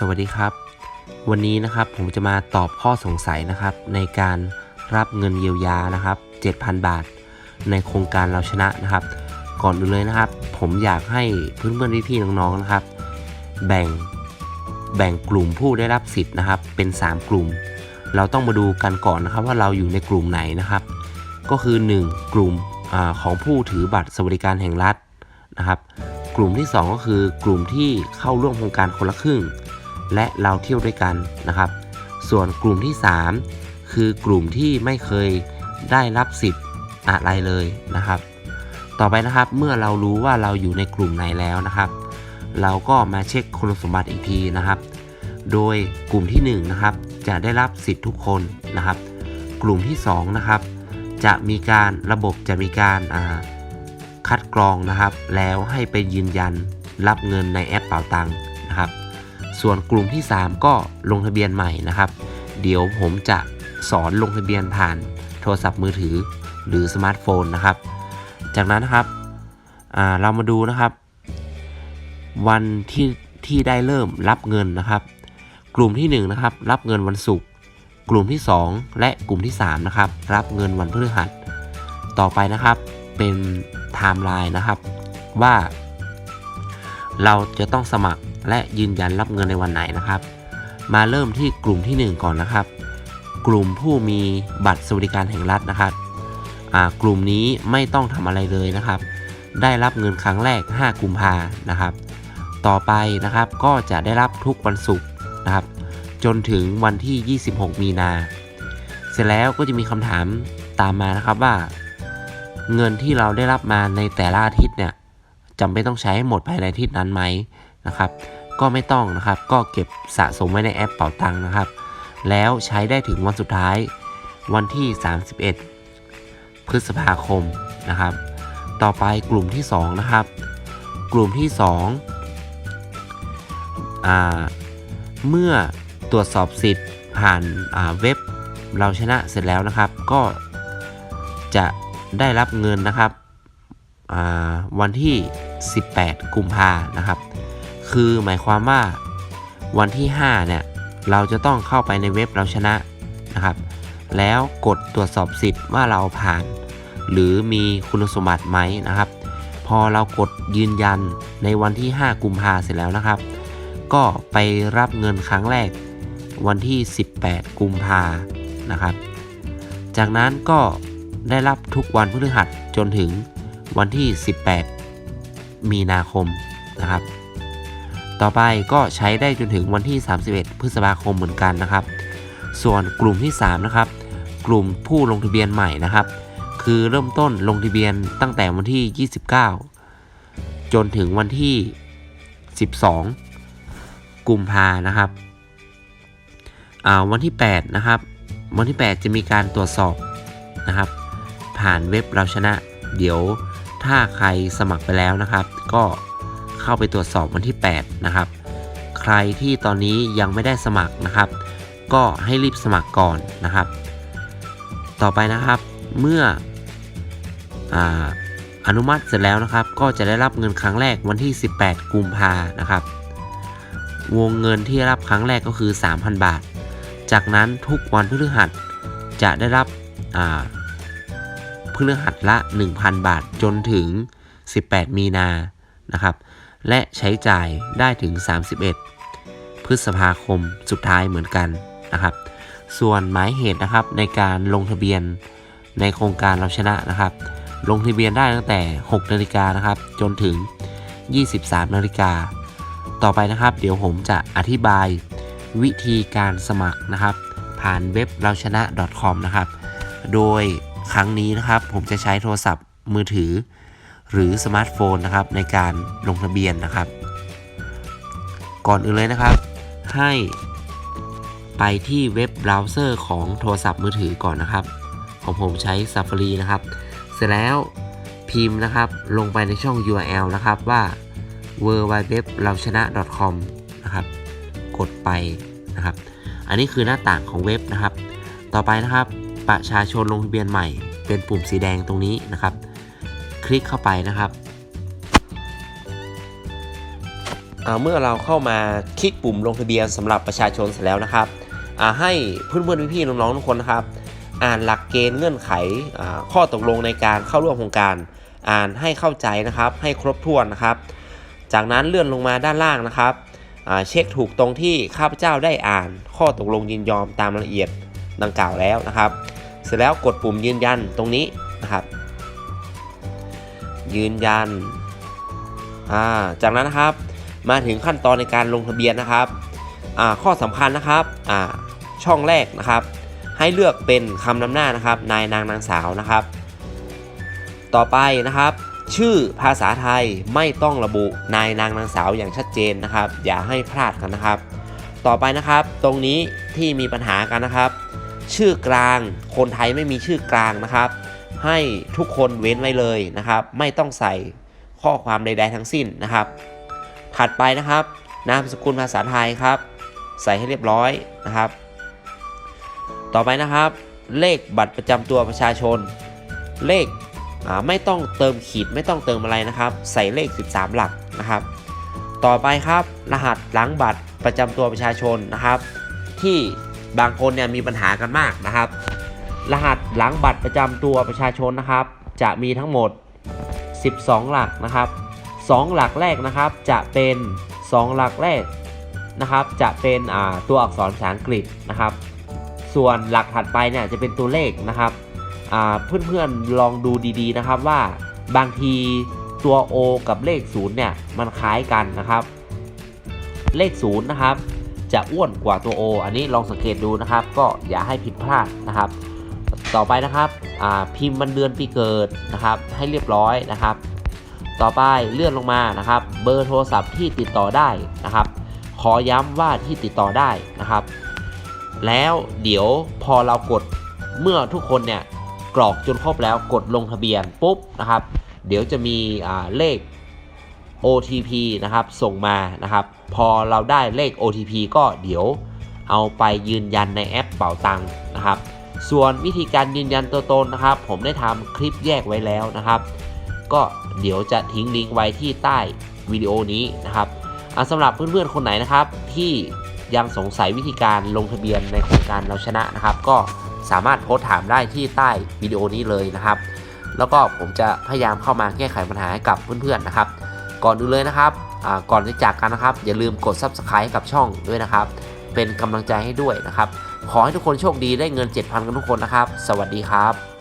สวัสดีครับ วันนี้นะครับผมจะมาตอบข้อสงสัยนะครับ ในการรับเงินเยียวยานะครับ 7,000 บาท ในโครงการเราชนะนะครับ ก่อนอื่นเลยนะครับ ผมอยากให้เพื่อนๆพี่ๆน้องๆนะครับ แบ่งแบ่งกลุ่มผู้ได้รับสิทธิ์นะครับ เป็น 3 กลุ่ม เราต้องมาดูกันก่อนนะครับว่าเราอยู่ในกลุ่มไหนนะครับ ก็คือ 1 กลุ่มอของผู้ถือบัตรสวัสดิการแห่งรัฐนะครับ กลุ่มที่ 2 ก็คือกลุ่มที่เข้าร่วมโครงการคนละครึ่ง และเราเที่ยวด้วยกันนะครับ ส่วนกลุ่มที่ 3 คือกลุ่มที่ไม่เคยได้รับสิทธิ์อะไรเลยนะครับ ต่อไปนะครับเมื่อเรารู้ว่าเราอยู่ในกลุ่มไหนแล้วนะครับ เราก็มาเช็คคุณสมบัติอีกทีนะครับ โดยกลุ่มที่1นะครับจะได้รับสิทธิ์ทุกคนนะครับ กลุ่มที่2นะครับจะมีการระบบจะมีการคัดกรองนะครับ แล้วให้ไปยืนยันรับเงินในแอปเป๋าตังค์นะครับ ส่วนกลุ่มที่ 3 ก็ลงทะเบียนใหม่นะครับ เดี๋ยวผมจะสอนลงทะเบียนผ่านโทรศัพท์มือถือหรือสมาร์ทโฟนนะครับ จากนั้นนะครับเรามาดูนะครับ วันที่ที่ได้เริ่มรับเงินนะครับ กลุ่มที่ 1 นะครับ รับเงินวันศุกร์กลุ่มที่ 2 และกลุ่มที่ 3 นะครับ รับเงินวันพฤหัส ต่อไปนะครับเป็นไทม์ไลน์นะครับว่า เราจะต้องสมัครและยืนยันรับเงินในวันไหนนะครับ มาเริ่มที่กลุ่มที่ 1 ก่อนนะครับ กลุ่มผู้มีบัตรสวัสดิการแห่งรัฐนะครับกลุ่มนี้ไม่ต้องทำอะไรเลยนะครับ ได้รับเงินครั้งแรก 5 กุมภานะครับ ต่อไปนะครับก็จะได้รับทุกวันศุกร์นะครับ จนถึงวันที่ 26 มีนา เสร็จแล้วก็จะมีคำถามตามมานะครับว่า เงินที่เราได้รับมาในแต่ละอาทิตย์เนี่ย จำเป็นต้องใช้ให้หมดภายในอาทิตย์นั้นไหมนะครับ ก็ไม่ต้องนะครับ ก็เก็บสะสมไว้ในแอปเป๋าตังค์นะครับ แล้วใช้ได้ถึงวันสุดท้าย วันที่ 31 พฤษภาคมนะครับ ต่อไปกลุ่มที่ 2 นะครับ กลุ่มที่2อ่าเมื่อตรวจสอบสิทธิ์ผ่านาเว็บเราชนะเสร็จแล้วนะครับ ก็จะได้รับเงินนะครับวันที่ 18 กุมภานะครับ คือหมายความว่าวันที่ 5 เนี่ย เราจะต้องเข้าไปในเว็บเราชนะนะครับ แล้วกดตรวจสอบสิทธิ์ว่าเราผ่าน หรือมีคุณสมบัติไหมนะครับ พอเรากดยืนยันในวันที่ 5 กุมภาเสร็จแล้วนะครับ ก็ไปรับเงินครั้งแรกวันที่ 18 กุมภานะครับ จากนั้นก็ได้รับทุกวันพฤหัสจนถึงวันที่ 18 มีนาคมนะครับ ต่อไปก็ใช้ได้จนถึงวันที่ 31 พฤษภาคมเหมือนกันนะครับ ส่วนกลุ่มที่ 3 นะครับ กลุ่มผู้ลงทะเบียนใหม่นะครับ คือเริ่มต้นลงทะเบียนตั้งแต่วันที่ 29 จนถึงวันที่ 12 กุมภานะครับอ่าวันที่ 8 นะครับ วันที่ 8 จะมีการตรวจสอบนะครับ ผ่านเว็บเราชนะ เดี๋ยว ถ้าใครสมัครไปแล้วนะครับ ก็เข้าไปตรวจสอบวันที่ 8 นะครับ ใครที่ตอนนี้ยังไม่ได้สมัครนะครับ ก็ให้รีบสมัครก่อนนะครับ ต่อไปนะครับเมื่อออนุมัติเสร็จแล้วนะครับ ก็จะได้รับเงินครั้งแรกวันที่ 18 กุมภานะครับ วงเงินที่รับครั้งแรกก็คือ 3,000 บาท จากนั้นทุกวันพฤหัสจะได้รับ พฤหัสละ 1,000 บาทจนถึง 18 มีนานะครับ และใช้จ่ายได้ถึง 31 พฤษภาคมสุดท้ายเหมือนกันนะครับ ส่วนหมายเหตุนะครับในการลงทะเบียนในโครงการเราชนะนะครับ ลงทะเบียนได้ตั้งแต่ 6 นาฬิกานะครับ จนถึง 23 นาฬิกา ต่อไปนะครับ เดี๋ยวผมจะอธิบายวิธีการสมัครนะครับ ผ่านเว็บเราชนะ .com นะครับ โดย ครั้งนี้นะครับ ผมจะใช้โทรศัพท์มือถือ หรือสมาร์ทโฟนนะครับ ในการลงทะเบียนนะครับ ก่อนอื่นเลยนะครับ ให้ไปที่เว็บเบราว์เซอร์ของโทรศัพท์มือถือก่อนนะครับ ของผมใช้ Safari นะครับ เสร็จแล้วพิมพ์นะครับ ลงไปในช่อง URL นะครับว่า w w w เราชนะ .com นะครับ กดไปนะครับ อันนี้คือหน้าต่างของเว็บนะครับ ต่อไปนะครับ ประชาชนลงทะเบียนใหม่ เป็นปุ่มสีแดงตรงนี้นะครับ คลิกเข้าไปนะครับเมื่อเราเข้ามาคลิกปุ่มลงทะเบียนสำหรับประชาชนเสร็จแล้วนะครับให้เพื่อนๆพี่ๆน้องๆทุกคนนะครับ อ่านหลักเกณฑ์เงื่อนไขข้อตกลงในการเข้าร่วมโครงการ อ่านให้เข้าใจนะครับ ให้ครบถ้วนนะครับ จากนั้นเลื่อนลงมาด้านล่างนะครับเช็คถูกตรงที่ข้าพเจ้าได้อ่าน ข้อตกลงยินยอมตามรายละเอียดดังกล่าวแล้วนะครับ เสร็จแล้วกดปุ่มยืนยันตรงนี้นะครับ ยืนยันอ่าจากนั้นนะครับ มาถึงขั้นตอนในการลงทะเบียนนะครับอ่าข้อสำคัญนะครับอ่าช่องแรกนะครับ ให้เลือกเป็นคำนำหน้านะครับ นายนางนางสาวนะครับ ต่อไปนะครับ ชื่อภาษาไทยไม่ต้องระบุนายนางนางสาวอย่างชัดเจนนะครับ อย่าให้พลาดกันนะครับ ต่อไปนะครับ ตรงนี้ที่มีปัญหากันนะครับ ชื่อกลาง คนไทยไม่มีชื่อกลางนะครับ ให้ทุกคนเว้นไว้เลยนะครับ ไม่ต้องใส่ข้อความใดๆทั้งสิ้นนะครับ ถัดไปนะครับ นามสกุลภาษาไทยครับ ใส่ให้เรียบร้อยนะครับ ต่อไปนะครับ เลขบัตรประจำตัวประชาชน เลขไม่ต้องเติมขีดไม่ต้องเติมอะไรนะครับ ใส่เลข 13 หลักนะครับ ต่อไปครับ รหัสหลังบัตรประจำตัวประชาชนนะครับ ที่ บางคนเนี่ยมีปัญหากันมากนะครับ รหัสหลังบัตรประจำตัวประชาชนนะครับ จะมีทั้งหมด 12 หลักนะครับ 2 หลักแรกนะครับจะเป็น 2 หลักแรกนะครับ จะเป็นตัวอักษรภาษาอังกฤษนะครับ ส่วนหลักถัดไปเนี่ยจะเป็นตัวเลขนะครับเพื่อนๆลองดูดีๆนะครับว่าบางทีตัว O กับเลข0เนี่ยมันคล้ายกันนะครับ เลข0นะครับ จะอ้วนกว่าตัว O อันนี้ลองสังเกตดูนะครับ ก็อย่าให้ผิดพลาดนะครับ ต่อไปนะครับพิมพ์วันเดือนปีเกิดนะครับ ให้เรียบร้อยนะครับ ต่อไปเลื่อนลงมานะครับ เบอร์โทรศัพท์ที่ติดต่อได้นะครับ ขอย้ำว่าที่ติดต่อได้นะครับ แล้วเดี๋ยวพอเรากดเมื่อทุกคนเนี่ยกรอกจนครบแล้วกดลงทะเบียนปุ๊บนะครับ เดี๋ยวจะมีเลข OTP นะครับส่งมานะครับ พอเราได้เลข OTP ก็เดี๋ยวเอาไปยืนยันในแอปเป๋าตังค์นะครับ ส่วนวิธีการยืนยันตัวตนนะครับ ผมได้ทำคลิปแยกไว้แล้วนะครับ ก็เดี๋ยวจะทิ้งลิงก์ไว้ที่ใต้วิดีโอนี้นะครับสำหรับเพื่อนๆคนไหนนะครับ ที่ยังสงสัยวิธีการลงทะเบียนในโครงการเราชนะนะครับ ก็สามารถโพสต์ถามได้ที่ใต้วิดีโอนี้เลยนะครับ แล้วก็ผมจะพยายามเข้ามาแก้ไขปัญหาให้กับเพื่อนๆนะครับ ก่อนอื่นเลยนะครับก่อนจะจากกันนะครับ อย่าลืมกด Subscribe ให้กับช่องด้วยนะครับ เป็นกำลังใจให้ด้วยนะครับ ขอให้ทุกคนโชคดีได้เงิน 7,000 กันทุกคนนะครับ สวัสดีครับ